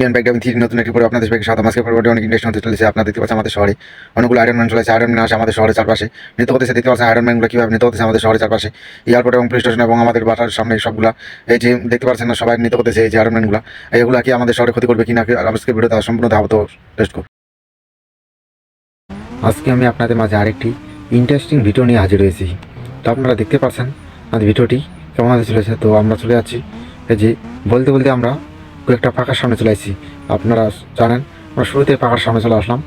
Indian bag three নতুন একটি পরে আপনাদের ব্যাগের সাথে আজকে পরবর্তী অনেক ইন্ডাস্ট্রি হতে চলেছে আপনারা দেখতে আমাদের শহরে অনেকগুলো আয়রন ম্যান চলেছে আয়রন ম্যান আসে আমাদের শহরের চারপাশে। নিতে হতেছে দেখতে পাচ্ছেন আয়রন ম্যানগুলো কীভাবে নিতে হতেছে আমাদের শহরের চারপাশে। এয়ারপোর্ট এবং পুলিশ স্টেশন এবং আমাদের বাসার সামনে সবগুলা। এই যে দেখতে পাচ্ছেন না, সবাই নিতে হতেছে এই যে আয়রন ম্যানগুলো এইগুলো কি আমাদের শহরে ক্ষতি করবে কিনা আজকে ভিডিওতে সম্পূর্ণ ধাবত টেস্ট করব আজকে আমি আপনাদের মাঝে আরেকটি ইন্টারেস্টিং ভিডিও নিয়ে হাজির হয়েছি। তো আপনারা দেখতে পাচ্ছেন আমাদের ভিডিওটি কেমন হতে চলেছে। তো আমরা চলে যাচ্ছি। এই যে বলতে বলতে আমরা কয়েকটা পাখার সামনে চলে আসছি আপনারা জানেন, আমরা শুরুতে পাখার সামনে চলে আসলাম।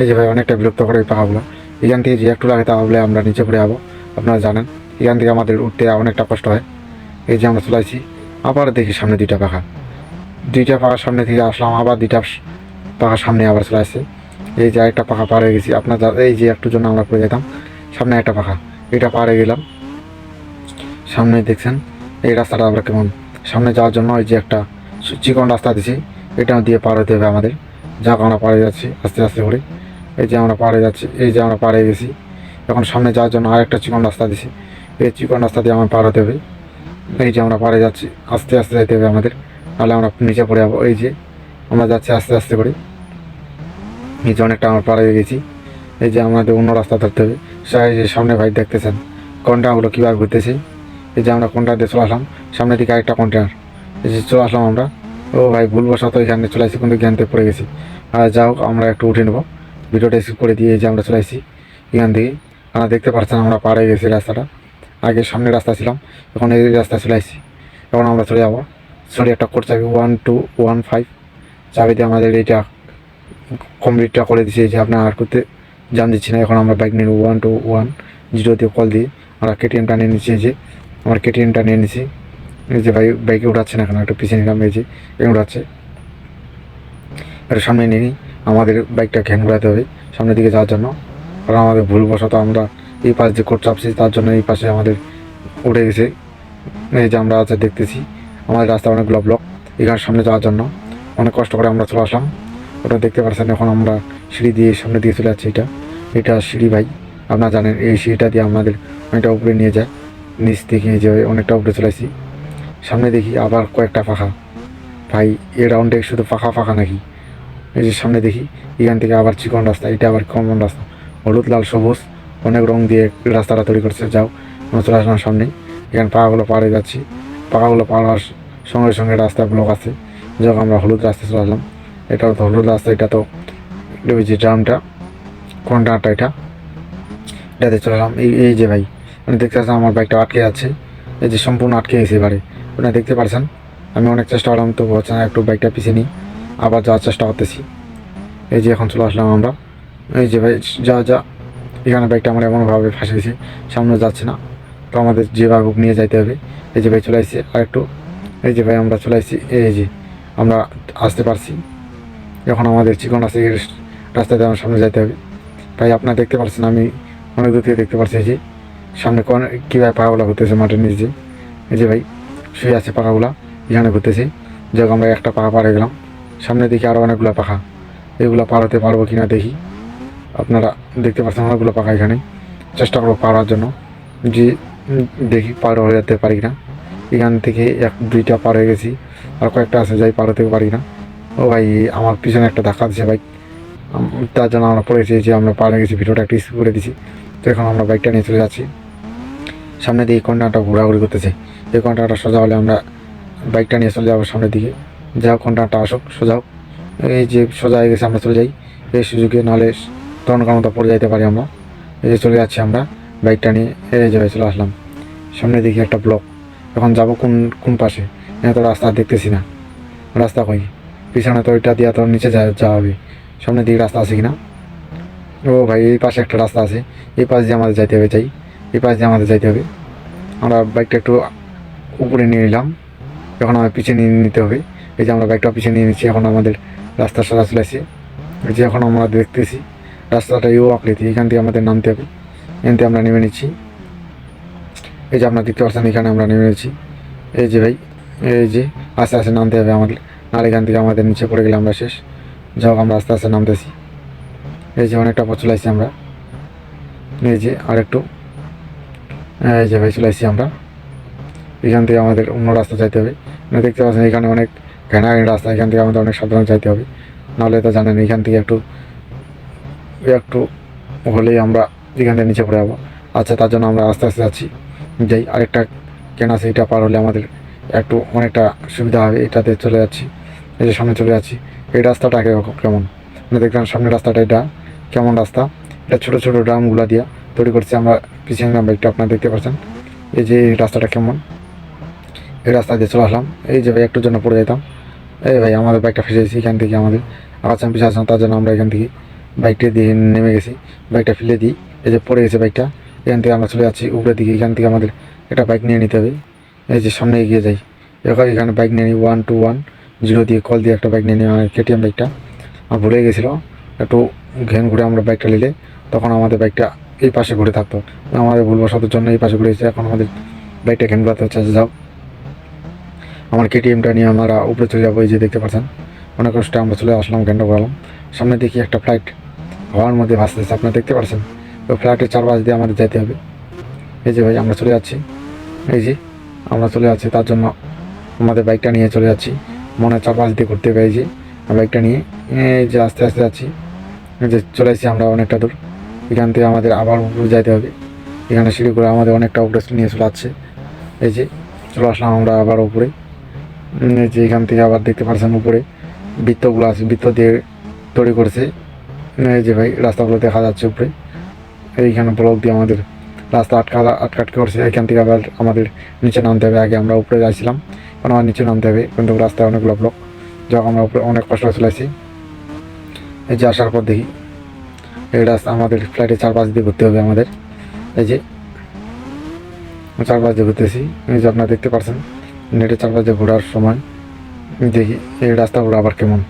এই যে ভাই, অনেকটা বিরক্ত করে এই পাখাগুলো। এখান থেকে যে একটু লাগে তাহলে আমরা নিচে পড়ে যাব। আপনারা জানেন, এখান থেকে আমাদের উঠতে অনেকটা কষ্ট হয়। এই যে আমরা চলে আসছি আবার দেখি সামনে দুইটা পাখা। দুইটা পাখার সামনে থেকে আসলাম, আবার দুইটা পাখার সামনে আবার চলে আসছে। এই যে একটা পাখা পার হয়ে গেছি। আপনার এই যে একটু জন্য আমরা পড়ে যেতাম, সামনে একটা পাখা। এটা পার হয়ে গেলাম। সামনে দেখছেন, এই রাস্তাটা আমরা কেমন? সামনে যাওয়ার জন্য ওই যে একটা চিকন রাস্তা দিছি এটা দিয়ে পার হতে হবে আমাদের। যাক আমরা পাড়ে যাচ্ছি, আস্তে আস্তে করে। এই যে আমরা পাড়ে যাচ্ছি, এই যে আমরা পাড়ে গেছি। এখন সামনে যাওয়ার জন্য আরেকটা চিকন রাস্তা দিছি এই চিকন রাস্তা দিয়ে আমার পার হতে হবে। এই যে আমরা পাড়ে যাচ্ছি, আস্তে আস্তে যেতে হবে আমাদের। তাহলে আমরা নিচে পড়ে যাব। এই যে আমরা যাচ্ছি আস্তে আস্তে করে। এই যে অনেকটা আমরা পাড়ে গেছি। এই যে আমাদের অন্য রাস্তা ধরতে হবে। যে সামনে ভাই দেখতেছেন, কন্টেনারগুলো কীভাবে ঘুরতেছে। এই যে আমরা কন্টেনার দিয়ে চলে আসলাম। সামনের দিকে আরেকটা কন্টেনার। যে চলে আসলাম আমরা। ও ভাই ভুলবশত এখানে চলে আসি কিন্তু জ্ঞানতে পড়ে গেছি। আর যা হোক, আমরা একটু উঠে নেব। ভিডিওটা স্কিপ করে দিয়ে যে আমরা চলে আসি এখান থেকে। আমরা দেখতে পাচ্ছেন আমরা পাড়ে গেছি রাস্তাটা। আগে সামনে রাস্তা ছিলাম, এখন এই রাস্তা চলে আসছি। এখন আমরা চলে যাব সরি একটা কোড চাবি ওয়ান টু ওয়ান ফাইভ চাবিতে আমাদের এইটা কমপ্লিটটা করে দিয়েছি যে আপনার আর করতে জান দিচ্ছি না, এখন আমরা বাইক নিয়ে ওয়ান টু ওয়ান জিরো দিয়ে কল দিয়ে আমরা কেটিএমটা নিয়ে নিচ্ছি যে। আমার কেটিএমটা নিয়ে নিচ্ছি। এই যে ভাই, বাইকে উঠাচ্ছে না এখন, একটা পিছিয়ে নিলাম, এই যে উঠাচ্ছে এটা সামনে নিয়ে নিই, আমাদের বাইকটা ঘ্যান ঘোরাতে হবে সামনের দিকে যাওয়ার জন্য। কারণ আমাদের ভুলবশত আমরা এই পাশ যে কোট চাপছি, তার জন্য এই পাশে আমাদের উঠে গেছে। এই যে আমরা আছে দেখতেছি, আমাদের রাস্তা অনেকগুলো ব্লক এখানে সামনে যাওয়ার জন্য। অনেক কষ্ট করে আমরা চলে আসলাম। ওটা দেখতে পাচ্ছেন, এখন আমরা সিঁড়ি দিয়ে সামনে দিয়ে চলে যাচ্ছি এটা। এটা সিঁড়ি ভাই, আপনারা জানেন, এই সিঁড়িটা দিয়ে আমাদের অনেকটা উপরে নিয়ে যায়। নিচ থেকে যে অনেকটা উপরে চলে আসি সামনে দেখি আবার কয়েকটা পাখা। ভাই এ রাউন্ডে শুধু পাখা পাখা নাকি? এই যে সামনে দেখি, এখান থেকে আবার চিকন রাস্তা, এটা আবার কমন রাস্তা। হলুদ, লাল, সবুজ, অনেক রং দিয়ে রাস্তাটা তৈরি করছে, যাও চলে আসলাম সামনে। এখানে পাখাগুলো পাড়ে যাচ্ছি। পাখাগুলো পাড়ার সঙ্গে সঙ্গে রাস্তা ব্লক আছে। যখন আমরা হলুদ রাস্তা চলে আসলাম। এটা তো হলুদ রাস্তা, এটা তো ওই যে ড্রামটা কন্টেনারটা এটা, এটাতে চলে এই এই যে ভাই, আমি দেখতে আমার বাইকটা আটকে যাচ্ছে এই যে সম্পূর্ণ আটকে গেছে এবারে। আপনারা দেখতে পারছেন, আমি অনেক চেষ্টা করলাম তো হচ্ছে না, একটু বাইকটা পিছিয়ে নিই, আবার যাওয়ার চেষ্টা করতেছি। এই যে এখন চলে আসলাম আমরা। এই যে ভাই যা যা, এখানে বাইকটা আমরা এমনভাবে ফাঁসিয়েছি সামনে যাচ্ছে না। তো আমাদের যেভাবে হোক নিয়ে যাইতে হবে। এই যে ভাই চলে আসছি আর একটু এই যে ভাই আমরা চলে আসছি, এই যে আমরা আসতে পারছি। এখন আমাদের চিকন রাস্তা রাস্তাতে আমার সামনে যাইতে হবে। ভাই, আপনারা দেখতে পাচ্ছেন আমি অনেক দূর থেকে দেখতে পাচ্ছি যে সামনে কোন কীভাবে পাখাগুলো হতেছে মাঠের নিচে। এই যে ভাই শুয়ে আছে পাখাগুলো, এখানে ঘুরতেছে। যখন আমরা একটা পাখা পাড়ে গেলাম। সামনে দেখি আরও অনেকগুলো পাখা। এগুলো পাড়াতে পারব কিনা দেখি। আপনারা দেখতে পাচ্ছেন অনেকগুলো পাখা এখানে। চেষ্টা করব পাড়ার জন্য। যে দেখি পার হয়ে যেতে পারি না এখান থেকে এক, দুইটা পার হয়ে গেছি। আর কয়েকটা আছে, যাই পার হতে পারি না। ও ভাই, আমার পিছনে একটা ধাক্কা দিচ্ছে বাইক তার জন্য আমরা পড়েছি যে, আমরা পার হয়ে গেছি, ভিডিওটা একটু স্কিপ করে দিছি। তো এখন আমরা বাইকটা নিয়ে চলে যাচ্ছি। সামনে দিয়ে এই কন্টাটা ঘোরাঘুরি করতেছে। এই কন্টাটা সোজা হলে আমরা বাইকটা নিয়ে চলে যাব সামনের দিকে। যা হোক কন্টাটা আসুক, সোজা হোক। এই যে সোজা হয়ে গেছে, আমরা চলে যাই। এই সুযোগে নাহলে তখন কোনো পড়ে যাইতে পারি আমরা। এই যে চলে যাচ্ছি আমরা বাইকটা নিয়ে। এই যে চলে আসলাম। সামনে দিকে একটা ব্লক। এখন যাব কোন কোন পাশে? এখানে তো রাস্তা দেখতেছি না। রাস্তা কই? পিছনে তো ওইটা দিয়ে তো নিচে যাওয়া হবে। সামনের দিকে রাস্তা আছে কিনা? ও ভাই, এই পাশে একটা রাস্তা আছে। এই পাশ দিয়ে আমাদের যাইতে হবে চাই এই পাশ দিয়ে আমাদের যাইতে হবে। আমরা বাইকটা একটু উপরে নিয়ে নিলাম এখন আমার পিছিয়ে নিয়ে নিতে হবে। এই যে আমরা বাইকটা পিছিয়ে নিয়ে নিচ্ছি এখন আমাদের রাস্তা সারা চলে আসছে এই যে এখন আমরা দেখতেছি, রাস্তাটা ইউ আকৃতি, এখান থেকে আমাদের নামতে হবে। এখান থেকে আমরা নেমে নিচ্ছি। এই যে আপনারা দেখতে পাচ্ছেন এখানে আমরা নেমে নিচ্ছি। এই যে ভাই, এই যে আস্তে আস্তে নামতে হবে আমাদের। আর এখান থেকে আমাদের নিচে পড়ে গেলে আমরা শেষ। যাই আমরা আস্তে আস্তে নামতেছি। এই যে অনেকটা পথ চলে আমরা। এই যে আর একটু এই যে ভাই, চলে আমরা। এখান থেকে আমাদের অন্য রাস্তা চাইতে হবে। আপনারা দেখতে পাচ্ছেন এখানে অনেক ঘেনাঘেনি রাস্তা, এখান থেকে আমাদের অনেক সাবধানে চাইতে হবে। নাহলে তো জানেন এখান থেকে একটু একটু হলেই আমরা এখান থেকে নিচে পড়ে যাব। আচ্ছা তার জন্য আমরা আস্তে আস্তে যাচ্ছি। যাই, আরেকটা কেন আছে, এটা পার হলে আমাদের একটু অনেকটা সুবিধা হবে। এটাতে চলে যাচ্ছি। এই যে সামনে চলে যাচ্ছি। এই রাস্তাটা কেরকম কেমন? মানে দেখলাম সামনের রাস্তাটা, এটা কেমন রাস্তা? এটা ছোটো ছোটো ড্রামগুলো দিয়ে তৈরি করছি আমরা। পিছিয়ে নিলাম বাইকটা আপনারা দেখতে পাচ্ছেন। এই যে রাস্তাটা কেমন? এই রাস্তা দিয়ে চলে আসলাম। এই যে ভাই, একটুর জন্য পড়ে যেতাম। এই ভাই, আমাদের বাইকটা ফেসে গেছি এখান থেকে আমাদের। আগাচ্ছাম পিছিয়ে আসলাম, তার জন্য আমরা এখান থেকে বাইকটা দিয়ে নেমে গেছি। বাইকটা ফেলে দিই। এই যে পড়ে গেছে বাইকটা এখান থেকে আমরা চলে যাচ্ছি উপরের দিকে। এখান থেকে আমাদের একটা বাইক নিয়ে নিতে হবে। এই যে সামনে এগিয়ে যাই। এখানে এখানে বাইক নিয়ে নিই। ওয়ান টু ওয়ান জিরো দিয়ে কল দিয়ে একটা বাইক নিয়ে নিই। আমার কেটিএম বাইকটা আমার ভুলে গেছিল। একটু ঘেন ঘুরে আমরা বাইকটা নিলে তখন আমাদের বাইকটা এই পাশে ঘুরে থাকতো। আমাদের ভুলবশতের জন্য এই পাশে ঘুরে এসেছে এখন আমাদের বাইকটা ঘেন ঘুরাতে হচ্ছে। যাও। আমার কেটিএমটা নিয়ে আমরা উপরে চলে যাব, এই যে দেখতে পাচ্ছেন। অনেক কষ্টে আমরা চলে আসলাম ঘণ্টা ঘোরালাম। সামনে দেখি একটা ফ্লাইট হওয়ার মধ্যে ভাসতেছে আপনারা দেখতে পাচ্ছেন। ওই ফ্লাইটের চারপাশ দিয়ে আমাদের যেতে হবে। এই যে ভাই, আমরা চলে যাচ্ছি। এই যে আমরা চলে যাচ্ছি, তার জন্য আমাদের বাইকটা নিয়ে চলে যাচ্ছি। মনে চারপাশ দিয়ে ঘুরতে হবে, এই যে বাইকটা নিয়ে। এই যে আস্তে আস্তে যাচ্ছি। এই যে চলে এসেছি আমরা অনেকটা দূর। এখান থেকে আমাদের আবার উপরে যাইতে হবে। এখানে সিঁড়ি করে আমাদের অনেকটা উপরে নিয়ে চলে যাচ্ছে। এই যে চলে আসলাম আমরা আবার উপরে। যে এখান থেকে আবার দেখতে পাচ্ছেন উপরে বৃত্তগুলো আছে, বৃত্ত দিয়ে তৈরি করছে। যে ভাই, রাস্তাগুলো দেখা যাচ্ছে উপরে। এইখানে ব্লক দিয়ে আমাদের রাস্তা আটকা আটকাটকে করছে। এখান থেকে আবার আমাদের নিচে নামতে হবে। আগে আমরা উপরে যাচ্ছিলাম এখন আমার নিচে নামতে হবে। কিন্তু রাস্তায় অনেকগুলো ব্লক যখন আমরা উপরে অনেক কষ্ট চলে এই যে আসার পর দেখি, এই রাস্তা আমাদের ফ্লাইটে চারপাশ দিয়ে ঘুরতে হবে আমাদের। এই যে, চারপাশ দিয়ে ঘুরতেছি। এই যে আপনারা দেখতে পাচ্ছেন নেটে দিয়ে ঘোরার সময় দেখি এই রাস্তাগুলো আবার কেমন।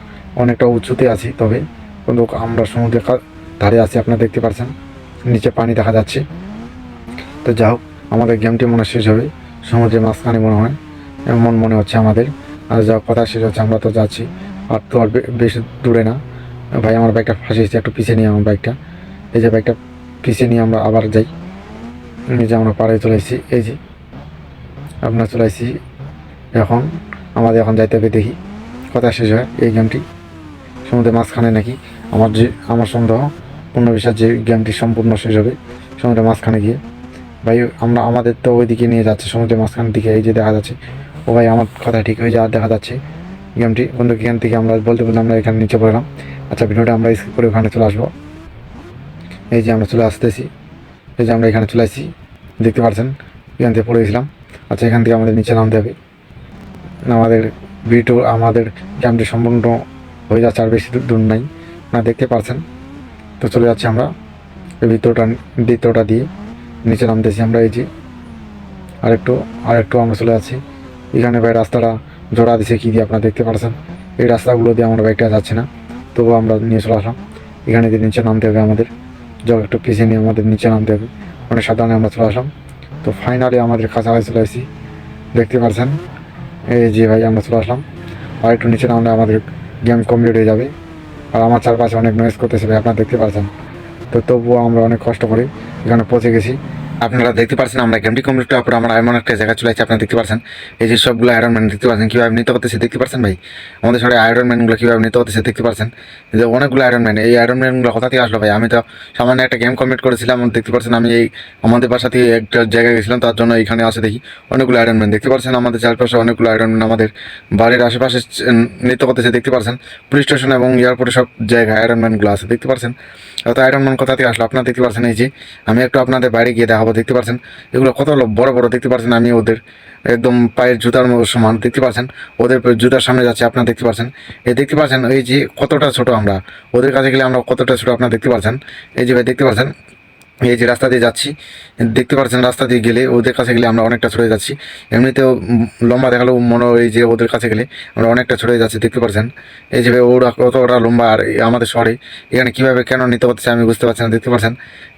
অনেকটা উঁচুতে আছি, তবে কিন্তু আমরা সমুদ্রের ধারে আছি, আপনারা দেখতে পাচ্ছেন নিচে পানি দেখা যাচ্ছে। তো যা হোক, আমাদের গেমটি মনে শেষ হবে। সমুদ্রের মাঝখানে মনে হয়, এমন মনে হচ্ছে আমাদের। আর যা কথা শেষ হচ্ছে, আমরা তো যাচ্ছি। আর তো আর বেশি দূরে না। ভাই, আমার বাইকটা ফাঁসিয়েছে একটু পিছিয়ে নিয়ে আমার বাইকটা এই যে বাইকটা পিছিয়ে নিয়ে আমরা আবার যাই। যে আমরা পাড়ে চলে এসেছি। এই যে আপনার চলে এসেছি এখন আমাদের এখন যাইতে হবে দেখি। কথা শেষ হয় এই গেমটি সমুদ্রের মাঝখানে নাকি আমার যে আমার সন্দেহ পূর্ণ বিশ্বাস যে গেমটি সম্পূর্ণ শেষ হবে সমুদ্রের মাঝখানে গিয়ে। ভাই, আমরা আমাদের তো ওইদিকে নিয়ে যাচ্ছে, সমুদ্রের মাঝখানের দিকে, এই যে দেখা যাচ্ছে। ও ভাই, আমার কথা ঠিক হয়ে যা দেখা যাচ্ছে। গেমটি বন্ধু, এখান থেকে আমরা বলতে বলতে আমরা এখানে নিচে পড়লাম। আচ্ছা ভিডিওটা আমরা স্কিপ করে ওখানে চলে আসব। এই যে আমরা চলে আসতেছি। এই যে আমরা এখানে চলে আসছি। দেখতে পাচ্ছেন? এখান থেকে পড়ে গেছিলাম। আচ্ছা এখান থেকে আমাদের নিচে নামতে হবে। আমাদের ভিডিও, আমাদের গেমটি সম্পূর্ণ হয়ে যাচ্ছে আর বেশি দূর নাই। না, দেখতে পাচ্ছেন তো চলে যাচ্ছি আমরা। ভিতরটা ভিতরটা দিয়ে নিচে নামতেছি আমরা এই যে। আরেকটু আরেকটু আমরা চলে যাচ্ছি। এখানে ভাই রাস্তাটা জোড়া দিছে, কী দিয়ে আপনারা দেখতে পাচ্ছেন এই রাস্তাগুলো দিয়ে আমরা বাইকটা যাচ্ছে না। তবুও আমরা নিয়ে চলে আসলাম। এখানে দিয়ে নিচে নামতে হবে আমাদের। জগ একটু পিছিয়ে নিয়ে আমাদের নিচে নামতে হবে। অনেক সাধারণে আমরা চলে আসলাম। তো ফাইনালি আমাদের কাছাকাছি চলে আসছি। দেখতে পাচ্ছেন এই যে ভাই, আমরা চলে আসলাম। আর একটু নিচে নামলে আমাদের গেম কমপ্লিট হয়ে যাবে। আর আমার চারপাশে অনেক নয়েজ করতেছে ভাই, আপনারা দেখতে পাচ্ছেন। তো তবুও আমরা অনেক কষ্ট করে এখানে পৌঁছে গেছি। আপনারা দেখতে পাচ্ছেন আমরা গেমটি কমপ্লিট করার পর আমরা এমন একটা জায়গা চলে আসছি, আপনারা দেখতে পাচ্ছেন এই যে সবগুলো আয়রন ম্যান দেখতে পাচ্ছেন, কীভাবে নিতে করতেছে দেখতে পাচ্ছেন ভাই? আমাদের সাথে আয়রন ম্যানগুলো কীভাবে নিতে করতেছে দেখতে পাচ্ছেন যে অনেকগুলো আয়রন ম্যান এই আয়রন ম্যানগুলো কোথা থেকে আসলো ভাই? আমি তো সামান্য একটা গেম কমপ্লিট করেছিলাম, দেখতে পাচ্ছেন আমি এই আমাদের বাসা থেকে একটা জায়গায় গেছিলাম, তার জন্য এখানে আসে দেখি। অনেকগুলো আয়রন ম্যান দেখতে পাচ্ছেন আমাদের চারপাশে অনেকগুলো আয়রন ম্যান আমাদের বাড়ির আশেপাশে নৃত্য করতেছে দেখতে পাচ্ছেন পুলিশ স্টেশন এবং এয়ারপোর্টে সব জায়গায় আয়রন ম্যানগুলো আছে, দেখতে পাচ্ছেন তো আয়রন ম্যান কোথা থেকে আসলো? আপনারা দেখতে পাচ্ছেন এই যে আমি একটু আপনাদের বাড়ি গিয়ে দেখাবো দেখতে পাচ্ছেন এগুলো কত বড় বড় দেখতে পাচ্ছেন আমি ওদের। একদম পায়ের জুতার সমান দেখতে পাচ্ছেন ওদের জুতার সামনে যাচ্ছে, আপনারা দেখতে পাচ্ছেন এই দেখতে পাচ্ছেন এই যে কতটা ছোট আমরা। ওদের কাছে গেলে আমরা কতটা ছোট আপনারা দেখতে পাচ্ছেন এই যে ভাই দেখতে পাচ্ছেন এই যে রাস্তা দিয়ে যাচ্ছি, দেখতে পাচ্ছেন রাস্তা দিয়ে গেলে ওদের কাছে গেলে আমরা অনেকটা ছড়ে যাচ্ছি। এমনিতেও লম্বা দেখালেও মনে হয় যে ওদের কাছে গেলে আমরা অনেকটা ছড়ে যাচ্ছি, দেখতে পাচ্ছেন এই যে ওরা কতটা লম্বা আর আমাদের শহরে, এখানে কীভাবে কেন নিতে পারছে আমি বুঝতে পারছি না, দেখতে পাচ্ছেন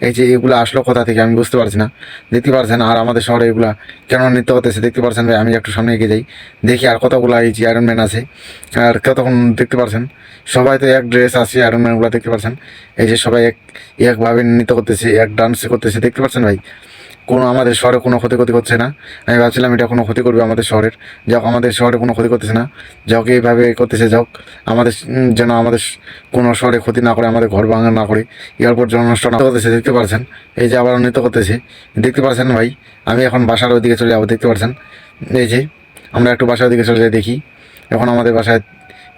এই যে এগুলো আসলো কোথা থেকে আমি বুঝতে পারছি না। দেখতে পাচ্ছেন আর আমাদের শহরে এগুলা কেন নিতে হতেছে, দেখতে পাচ্ছেন ভাই? আমি একটু সামনে এগিয়ে যাই, দেখি আর কতগুলো এই যে আয়রন ম্যান আছে, আর কতক্ষণ দেখতে পাচ্ছেন সবাই তো এক ড্রেস আছে আয়রন ম্যানগুলো দেখতে পাচ্ছেন এই যে সবাই এক, একভাবে নিতে করতেছে এক ডান্স করতেছে, দেখতে পাচ্ছেন ভাই? কোনো আমাদের শহরে কোনো ক্ষতি ক্ষতি করছে না। আমি ভাবছিলাম এটা কোনো ক্ষতি করবে আমাদের শহরের। যাক, আমাদের শহরে কোনো ক্ষতি করতেছে না। যাক, এইভাবে করতেছে, যাক, আমাদের যেন আমাদের কোনো শহরে ক্ষতি না করে, আমাদের ঘর ভাঙা না করে, এয়ারপোর্ট যেন নষ্ট না করতেছে, দেখতে পাচ্ছেন? এই যে আবার নৃত্য করতেছে, দেখতে পাচ্ছেন ভাই? আমি এখন বাসার ওইদিকে চলে যাব, দেখতে পাচ্ছেন? এই যে, আমরা একটু বাসার দিকে চলে যাই, দেখি। এখন আমাদের বাসায়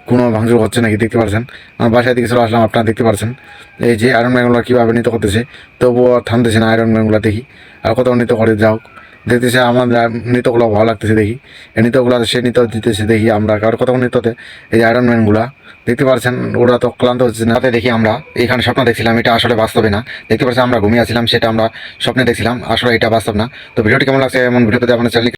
কোনো ভাঙচুর হচ্ছে নাকি দেখতে পাচ্ছেন আমার বাসায় দিকে চলে আসলাম, আপনারা দেখতে পাচ্ছেন এই যে আয়রন ম্যানগুলো কীভাবে নৃত্য করতেছে, তবুও থামতেছে না আয়রন ম্যানগুলো দেখি। আর কত নৃত্য করে যাও দেখতেছে আমার নৃত্যগুলো ভালো লাগতেছে দেখি। এই নৃত্যগুলো সে নৃত্য দিতেছে দেখি আমরা। আর কত নৃত্যতে এই আয়রন ম্যানগুলা দেখতে পাচ্ছেন ওরা তো ক্লান্ত হচ্ছে। না তাতে দেখি আমরা। এখানে স্বপ্ন দেখছিলাম, এটা আসলে বাস্তবে না। দেখতে পাচ্ছেন আমরা ঘুমিয়ে আসছিলাম সেটা আমরা স্বপ্নে দেখছিলাম। আসলে এটা বাস্তব না। তো ভিডিওটি কেমন লাগছে, এমন ভিডিওতে আপনার চ্যানেল